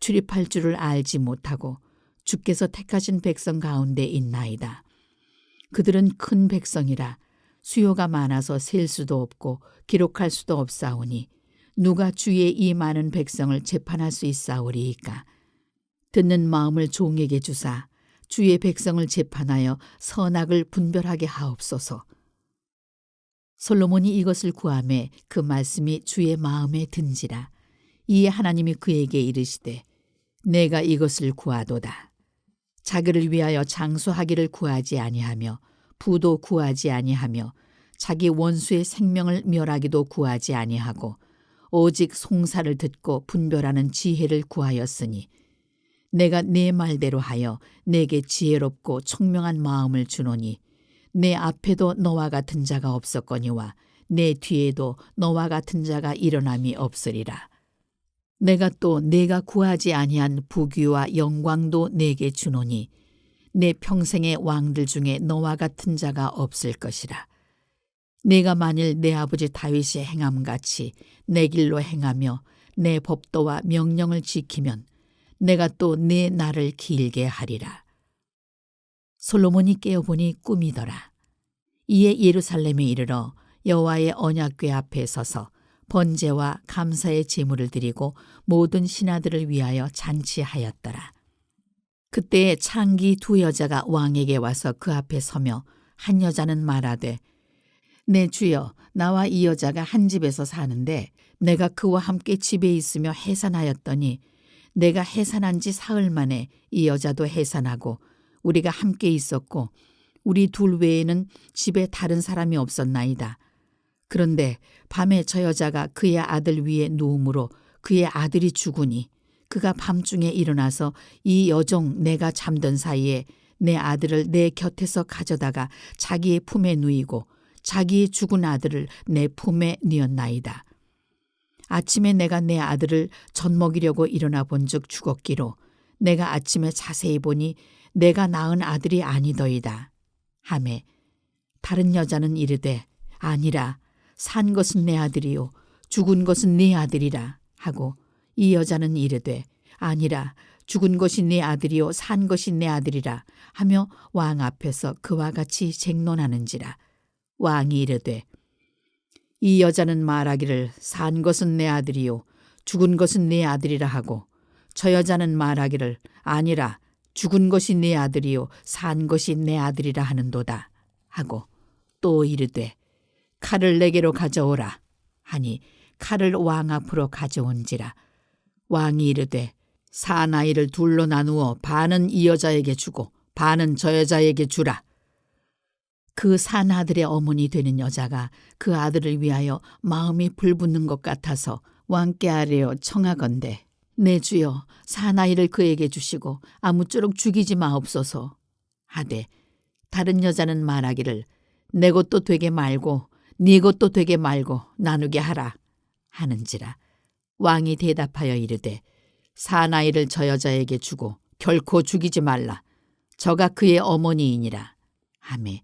출입할 줄을 알지 못하고 주께서 택하신 백성 가운데 있나이다. 그들은 큰 백성이라 수요가 많아서 셀 수도 없고 기록할 수도 없사오니 누가 주의 이 많은 백성을 재판할 수 있사오리이까. 듣는 마음을 종에게 주사 주의 백성을 재판하여 선악을 분별하게 하옵소서. 솔로몬이 이것을 구함에 그 말씀이 주의 마음에 든지라. 이에 하나님이 그에게 이르시되 내가 이것을 구하도다. 자기를 위하여 장수하기를 구하지 아니하며 부도 구하지 아니하며 자기 원수의 생명을 멸하기도 구하지 아니하고 오직 송사를 듣고 분별하는 지혜를 구하였으니 내가 네 말대로 하여 내게 지혜롭고 총명한 마음을 주노니 내 앞에도 너와 같은 자가 없었거니와 내 뒤에도 너와 같은 자가 일어남이 없으리라. 내가 또 내가 구하지 아니한 부귀와 영광도 내게 주노니 내 평생의 왕들 중에 너와 같은 자가 없을 것이라. 내가 만일 내 아버지 다윗의 행함같이 내 길로 행하며 내 법도와 명령을 지키면 내가 또 내 날을 길게 하리라. 솔로몬이 깨어보니 꿈이더라. 이에 예루살렘에 이르러 여호와의 언약궤 앞에 서서 번제와 감사의 제물을 드리고 모든 신하들을 위하여 잔치하였더라. 그때 창기 두 여자가 왕에게 와서 그 앞에 서며 한 여자는 말하되 내 주여 나와 이 여자가 한 집에서 사는데 내가 그와 함께 집에 있으며 해산하였더니 내가 해산한 지 사흘 만에 이 여자도 해산하고 우리가 함께 있었고 우리 둘 외에는 집에 다른 사람이 없었나이다. 그런데 밤에 저 여자가 그의 아들 위에 누움으로 그의 아들이 죽으니 그가 밤중에 일어나서 이 여종 내가 잠든 사이에 내 아들을 내 곁에서 가져다가 자기의 품에 누이고 자기의 죽은 아들을 내 품에 뉘었나이다. 아침에 내가 내 아들을 젖 먹이려고 일어나 본즉 죽었기로 내가 아침에 자세히 보니 내가 낳은 아들이 아니더이다. 하매 다른 여자는 이르되 아니라 산 것은 내 아들이요 죽은 것은 네 아들이라 하고 이 여자는 이르되 아니라 죽은 것이 네 아들이요 산 것이 내 아들이라 하며 왕 앞에서 그와 같이 쟁론하는지라. 왕이 이르되 이 여자는 말하기를 산 것은 내 아들이요 죽은 것은 네 아들이라 하고 저 여자는 말하기를 아니라 죽은 것이 네 아들이요 산 것이 내 아들이라 하는도다 하고 또 이르되 칼을 내게로 가져오라. 하니 칼을 왕 앞으로 가져온지라. 왕이 이르되 사나이를 둘로 나누어 반은 이 여자에게 주고 반은 저 여자에게 주라. 그산 아들의 어머니 되는 여자가 그 아들을 위하여 마음이 불붙는 것 같아서 왕께 아뢰어 청하건대 내 주여 사나이를 그에게 주시고 아무쪼록 죽이지 마옵소서. 하되 다른 여자는 말하기를 내 것도 되게 말고 네 것도 되게 말고 나누게 하라 하는지라 왕이 대답하여 이르되 사나이를 저 여자에게 주고 결코 죽이지 말라 저가 그의 어머니이니라. 하매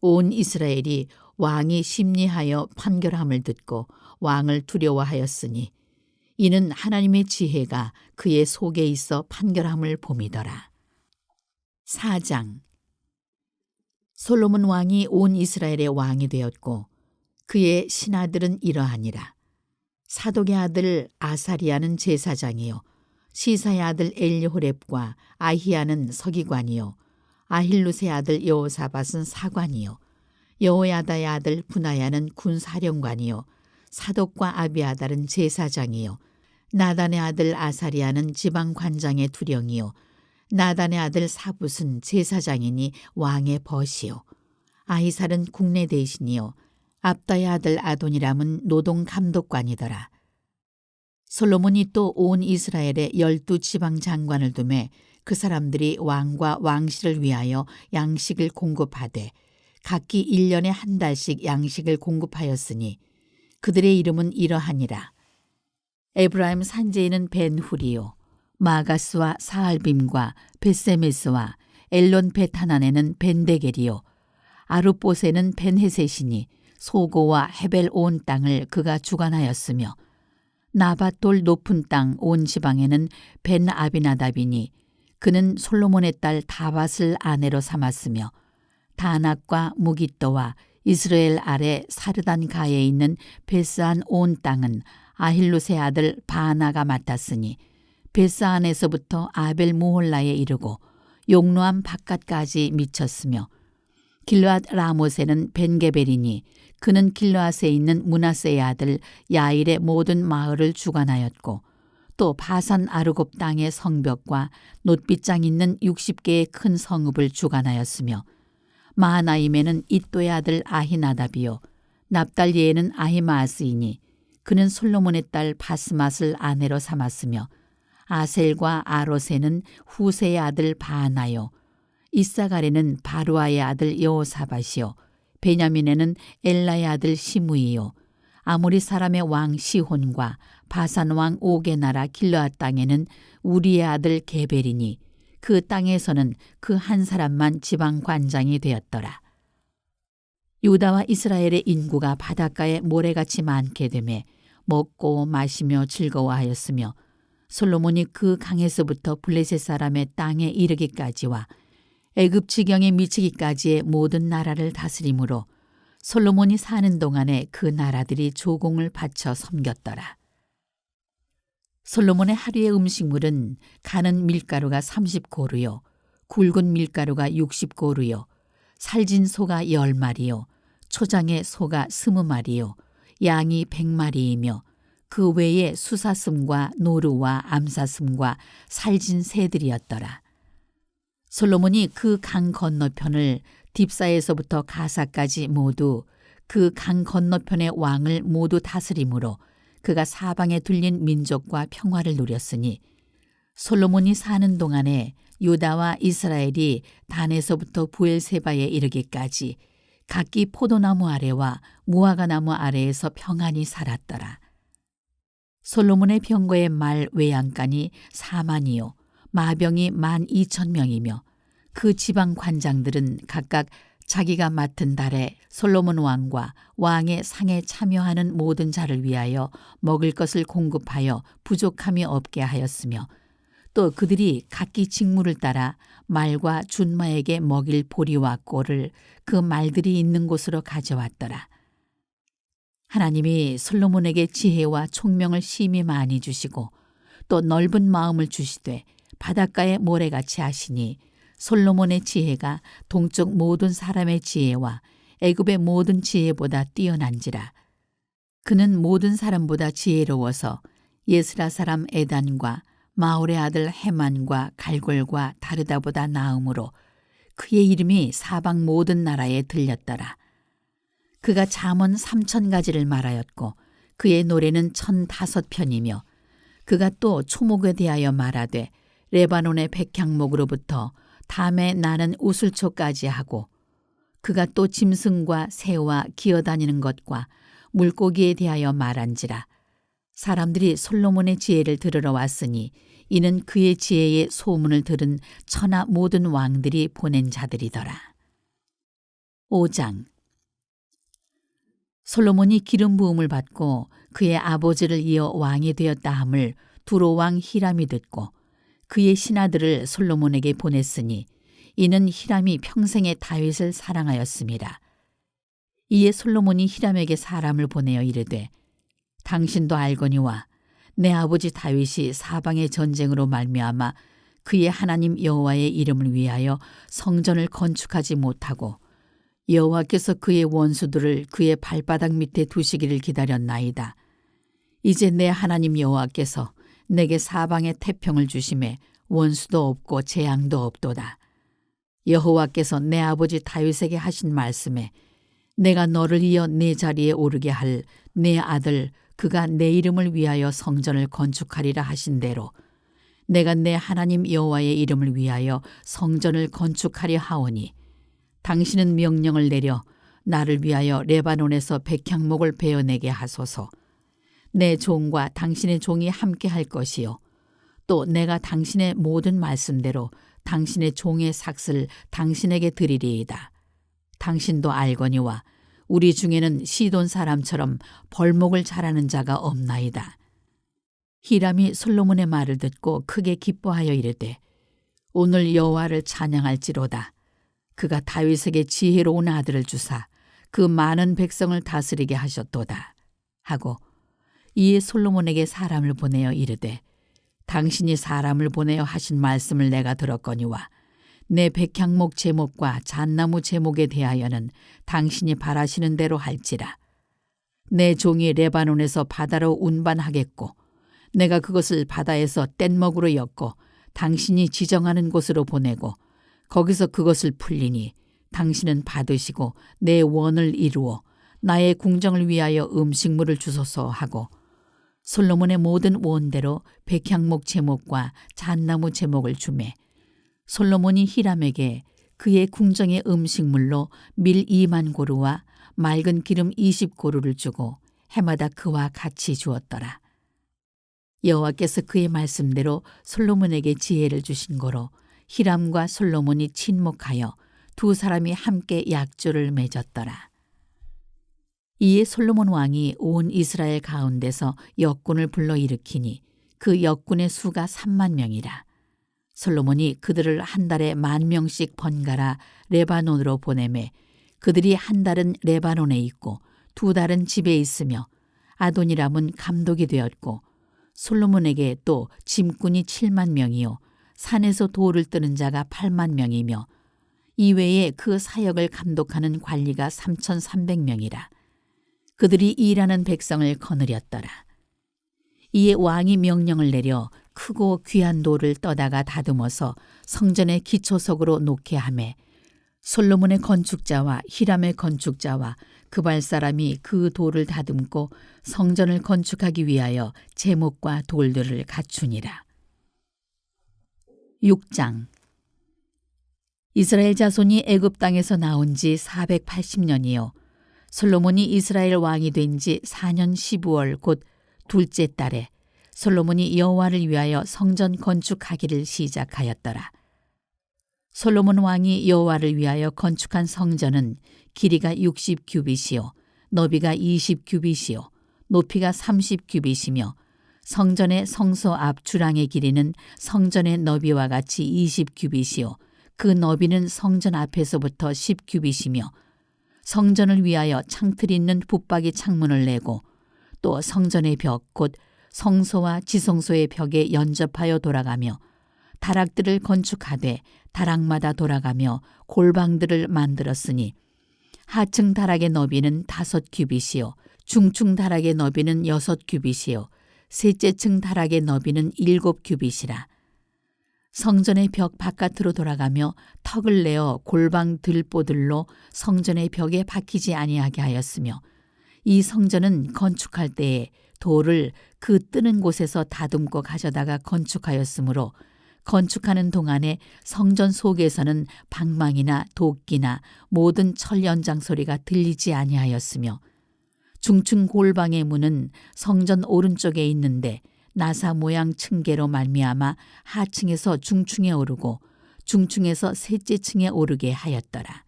온 이스라엘이 왕이 심리하여 판결함을 듣고 왕을 두려워하였으니 이는 하나님의 지혜가 그의 속에 있어 판결함을 봄이더라. 4장 솔로몬 왕이 온 이스라엘의 왕이 되었고 그의 신하들은 이러하니라. 사독의 아들 아사리아는 제사장이요. 시사의 아들 엘리호렙과 아히야는 서기관이요. 아힐루스의 아들 여호사밧은 사관이요. 여호야다의 아들 분하야는 군사령관이요. 사독과 아비아달은 제사장이요. 나단의 아들 아사리아는 지방관장의 두령이요. 나단의 아들 사붓은 제사장이니 왕의 벗이요. 아히살은 국내 대신이요 압다의 아들 아도니람은 노동 감독관이더라. 솔로몬이 또 온 이스라엘에 열두 지방 장관을 두매 그 사람들이 왕과 왕실을 위하여 양식을 공급하되 각기 일년에한 달씩 양식을 공급하였으니 그들의 이름은 이러하니라. 에브라임 산지에는 벤후리요 마가스와 사알빔과 베세메스와 엘론 베타난에는 벤데겔이요 아루봇에는 벤헤셋이니 소고와 헤벨 온 땅을 그가 주관하였으며 나밧돌 높은 땅 온 지방에는 벤 아비나답이니 그는 솔로몬의 딸 다밧을 아내로 삼았으며 다낙과 무기또와 이스라엘 아래 사르단 가에 있는 베스안 온 땅은 아힐루스의 아들 바나가 맡았으니 베스안에서부터 아벨 무홀라에 이르고 용노암 바깥까지 미쳤으며 길르앗 라못에는 벤게벨이니 그는 길르앗에 있는 문하세의 아들 야일의 모든 마을을 주관하였고 또 바산 아르곱 땅의 성벽과 놋빗장 있는 60개의 큰 성읍을 주관하였으며 마하나임에는 이또의 아들 아히나답이요 납달리에는 아히마스이니 그는 솔로몬의 딸 바스맛을 아내로 삼았으며 아셀과 아롯에는 후세의 아들 바하나요 이사갈에는 바루아의 아들 여호사밧이요 베냐민에는 엘라의 아들 시므이요 아모리 사람의 왕 시혼과 바산 왕 오게 나라 길르앗 땅에는 우리의 아들 게벨이니 그 땅에서는 그 한 사람만 지방 관장이 되었더라. 유다와 이스라엘의 인구가 바닷가에 모래같이 많게 되매 먹고 마시며 즐거워하였으며 솔로몬이 그 강에서부터 블레셋 사람의 땅에 이르기까지와 애굽 지경에 미치기까지의 모든 나라를 다스림으로 솔로몬이 사는 동안에 그 나라들이 조공을 바쳐 섬겼더라. 솔로몬의 하루의 음식물은 가는 밀가루가 30고루요, 굵은 밀가루가 60고루요, 살진 소가 10마리요, 초장의 소가 20마리요, 양이 100마리이며 그 외에 수사슴과 노루와 암사슴과 살진 새들이었더라. 솔로몬이 그 강 건너편을 딥사에서부터 가사까지 모두 그 강 건너편의 왕을 모두 다스림으로 그가 사방에 둘린 민족과 평화를 누렸으니 솔로몬이 사는 동안에 유다와 이스라엘이 단에서부터 부엘세바에 이르기까지 각기 포도나무 아래와 무화과 나무 아래에서 평안히 살았더라. 솔로몬의 병거의 말 외양간이 4만이요 마병이 만 2천 명이며 그 지방 관장들은 각각 자기가 맡은 달에 솔로몬 왕과 왕의 상에 참여하는 모든 자를 위하여 먹을 것을 공급하여 부족함이 없게 하였으며 또 그들이 각기 직무를 따라 말과 준마에게 먹일 보리와 꼴을 그 말들이 있는 곳으로 가져왔더라. 하나님이 솔로몬에게 지혜와 총명을 심히 많이 주시고 또 넓은 마음을 주시되 바닷가의 모래같이 하시니 솔로몬의 지혜가 동쪽 모든 사람의 지혜와 애굽의 모든 지혜보다 뛰어난지라. 그는 모든 사람보다 지혜로워서 예스라 사람 에단과 마올의 아들 헤만과 갈골과 다르다보다 나음으로 그의 이름이 사방 모든 나라에 들렸더라. 그가 잠언 삼천 가지를 말하였고 그의 노래는 천 다섯 편이며 그가 또 초목에 대하여 말하되 레바논의 백향목으로부터 담에 나는 우슬초까지 하고 그가 또 짐승과 새와 기어다니는 것과 물고기에 대하여 말한지라 사람들이 솔로몬의 지혜를 들으러 왔으니 이는 그의 지혜의 소문을 들은 천하 모든 왕들이 보낸 자들이더라. 5장 솔로몬이 기름 부음을 받고 그의 아버지를 이어 왕이 되었다 함을 두로 왕 히람이 듣고 그의 신하들을 솔로몬에게 보냈으니 이는 히람이 평생에 다윗을 사랑하였습니다. 이에 솔로몬이 히람에게 사람을 보내어 이르되 당신도 알거니와 내 아버지 다윗이 사방의 전쟁으로 말미암아 그의 하나님 여호와의 이름을 위하여 성전을 건축하지 못하고 여호와께서 그의 원수들을 그의 발바닥 밑에 두시기를 기다렸나이다. 이제 내 하나님 여호와께서 내게 사방의 태평을 주심에 원수도 없고 재앙도 없도다. 여호와께서 내 아버지 다윗에게 하신 말씀에 내가 너를 이어 내 자리에 오르게 할 내 아들 그가 내 이름을 위하여 성전을 건축하리라 하신 대로 내가 내 하나님 여호와의 이름을 위하여 성전을 건축하려 하오니 당신은 명령을 내려 나를 위하여 레바논에서 백향목을 베어내게 하소서. 내 종과 당신의 종이 함께 할 것이요. 또 내가 당신의 모든 말씀대로 당신의 종의 삭슬 당신에게 드리리이다. 당신도 알거니와 우리 중에는 시돈 사람처럼 벌목을 잘하는 자가 없나이다. 히람이 솔로몬의 말을 듣고 크게 기뻐하여 이르되 오늘 여호와를 찬양할지로다. 그가 다윗에게 지혜로운 아들을 주사 그 많은 백성을 다스리게 하셨도다. 하고 이에 솔로몬에게 사람을 보내어 이르되 당신이 사람을 보내어 하신 말씀을 내가 들었거니와 내 백향목 제목과 잣나무 제목에 대하여는 당신이 바라시는 대로 할지라. 내 종이 레바논에서 바다로 운반하겠고 내가 그것을 바다에서 뗏목으로 엮고 당신이 지정하는 곳으로 보내고 거기서 그것을 풀리니 당신은 받으시고 내 원을 이루어 나의 궁정을 위하여 음식물을 주소서 하고 솔로몬의 모든 원대로 백향목 제목과 잣나무 제목을 주매 솔로몬이 히람에게 그의 궁정의 음식물로 밀 2만 고루와 맑은 기름 20 고루를 주고 해마다 그와 같이 주었더라. 여호와께서 그의 말씀대로 솔로몬에게 지혜를 주신 거로 히람과 솔로몬이 친목하여 두 사람이 함께 약조를 맺었더라. 이에 솔로몬 왕이 온 이스라엘 가운데서 역군을 불러 일으키니 그 역군의 수가 3만 명이라. 솔로몬이 그들을 한 달에 만 명씩 번갈아 레바논으로 보내매 그들이 한 달은 레바논에 있고 두 달은 집에 있으며 아도니람은 감독이 되었고 솔로몬에게 또 짐꾼이 7만 명이요 산에서 돌을 뜨는 자가 8만 명이며 이외에 그 사역을 감독하는 관리가 3,300명이라. 그들이 일하는 백성을 거느렸더라. 이에 왕이 명령을 내려 크고 귀한 돌을 떠다가 다듬어서 성전의 기초석으로 놓게 하매 솔로몬의 건축자와 히람의 건축자와 그발 사람이 그 돌을 다듬고 성전을 건축하기 위하여 제목과 돌들을 갖추니라. 6장 이스라엘 자손이 애굽 땅에서 나온 지 480년이요 솔로몬이 이스라엘 왕이 된 지 4년 12월 곧 둘째 달에 솔로몬이 여호와를 위하여 성전 건축하기를 시작하였더라. 솔로몬 왕이 여호와를 위하여 건축한 성전은 길이가 60 규빗이요 너비가 20 규빗이요 높이가 30 규빗이며 성전의 성소 앞 주랑의 길이는 성전의 너비와 같이 20 규빗이요 그 너비는 성전 앞에서부터 10 규빗이며 성전을 위하여 창틀 있는 붙박이 창문을 내고 또 성전의 벽 곧 성소와 지성소의 벽에 연접하여 돌아가며 다락들을 건축하되 다락마다 돌아가며 골방들을 만들었으니 하층 다락의 너비는 다섯 규빗이요 중층 다락의 너비는 여섯 규빗이요 셋째 층 다락의 너비는 일곱 규빗이라 성전의 벽 바깥으로 돌아가며 턱을 내어 골방 들보들로 성전의 벽에 박히지 아니하게 하였으며 이 성전은 건축할 때에 돌을 그 뜨는 곳에서 다듬고 가져다가 건축하였으므로 건축하는 동안에 성전 속에서는 방망이나 도끼나 모든 철 연장 소리가 들리지 아니하였으며 중층 골방의 문은 성전 오른쪽에 있는데 나사 모양 층계로 말미암아 하층에서 중층에 오르고 중층에서 셋째 층에 오르게 하였더라.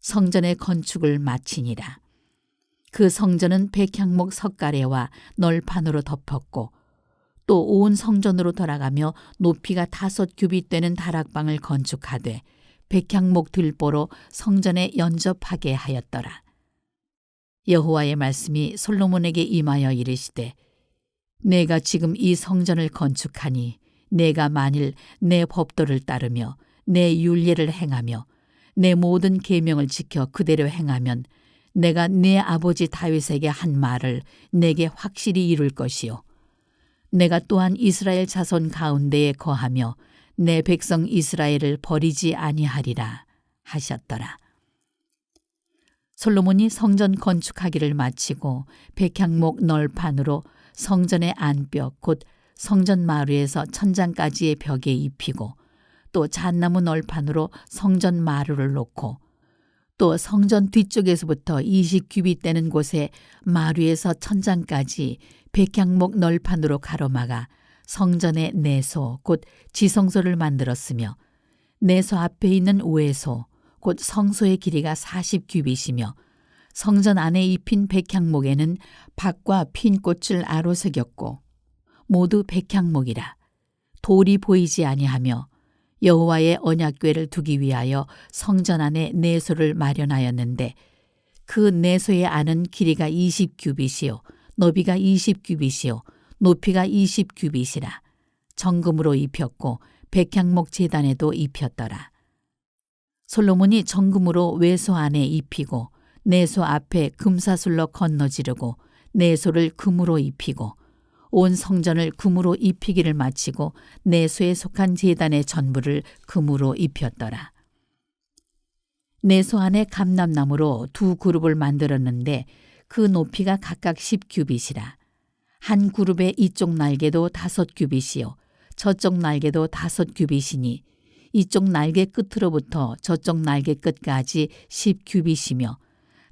성전의 건축을 마치니라. 그 성전은 백향목 석가래와 널판으로 덮었고 또 온 성전으로 돌아가며 높이가 다섯 규빗 되는 다락방을 건축하되 백향목 들보로 성전에 연접하게 하였더라. 여호와의 말씀이 솔로몬에게 임하여 이르시되 내가 지금 이 성전을 건축하니 내가 만일 내 법도를 따르며 내 율례를 행하며 내 모든 계명을 지켜 그대로 행하면 내가 내 아버지 다윗에게 한 말을 내게 확실히 이룰 것이요 내가 또한 이스라엘 자손 가운데에 거하며 내 백성 이스라엘을 버리지 아니하리라 하셨더라. 솔로몬이 성전 건축하기를 마치고 백향목 널판으로 성전의 안벽 곧 성전 마루에서 천장까지의 벽에 입히고 또 잣나무 널판으로 성전 마루를 놓고 또 성전 뒤쪽에서부터 20규빗 되는 곳에 마루에서 천장까지 백향목 널판으로 가로막아 성전의 내소 곧 지성소를 만들었으며 내소 앞에 있는 우회소 곧 성소의 길이가 40규빗이며 성전 안에 입힌 백향목에는 박과 핀 꽃을 아로 새겼고 모두 백향목이라 돌이 보이지 아니하며 여호와의 언약궤를 두기 위하여 성전 안에 내소를 마련하였는데 그 내소의 안은 길이가 20규빗이요 너비가 20규빗이요 높이가 20규빗이라 정금으로 입혔고 백향목 제단에도 입혔더라. 솔로몬이 정금으로 외소 안에 입히고 내소 앞에 금사슬로 건너지르고 내소를 금으로 입히고 온 성전을 금으로 입히기를 마치고 내소에 속한 제단의 전부를 금으로 입혔더라. 내소 안에 감람나무로 두 그룹을 만들었는데 그 높이가 각각 10규빗이라. 한 그룹의 이쪽 날개도 다섯 규빗이요 저쪽 날개도 다섯 규빗이니 이쪽 날개 끝으로부터 저쪽 날개 끝까지 10규빗이며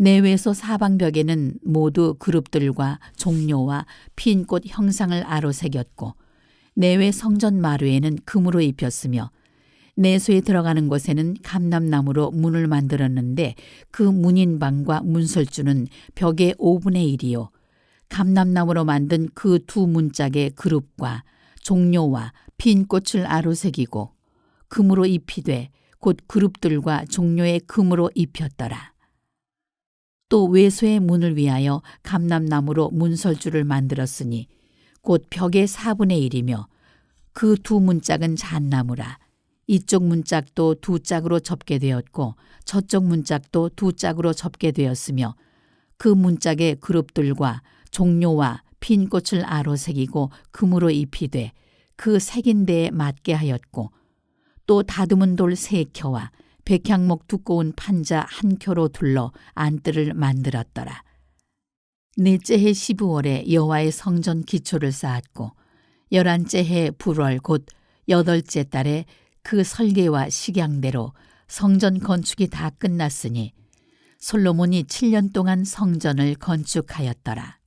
내외소 사방벽에는 모두 그룹들과 종료와 핀꽃 형상을 아로새겼고 내외 성전 마루에는 금으로 입혔으며 내소에 들어가는 곳에는 감람나무로 문을 만들었는데 그 문인방과 문설주는 벽의 5분의 1이요. 감람나무로 만든 그 두 문짝의 그룹과 종료와 핀 꽃을 아로새기고 금으로 입히되 곧 그룹들과 종료의 금으로 입혔더라. 또 외소의 문을 위하여 감람나무로 문설주를 만들었으니 곧 벽의 4분의 1이며 그 두 문짝은 잣나무라. 이쪽 문짝도 두 짝으로 접게 되었고 저쪽 문짝도 두 짝으로 접게 되었으며 그 문짝의 그룹들과 종료와 핀 꽃을 아로 새기고 금으로 입히되 그 색인 데에 맞게 하였고 또 다듬은 돌 세 켜와 백향목 두꺼운 판자 한 켜로 둘러 안뜰을 만들었더라. 넷째 해 12월에 여호와의 성전 기초를 쌓았고 열한째 해 불월 곧 여덟째 달에 그 설계와 식양대로 성전 건축이 다 끝났으니 솔로몬이 7년 동안 성전을 건축하였더라.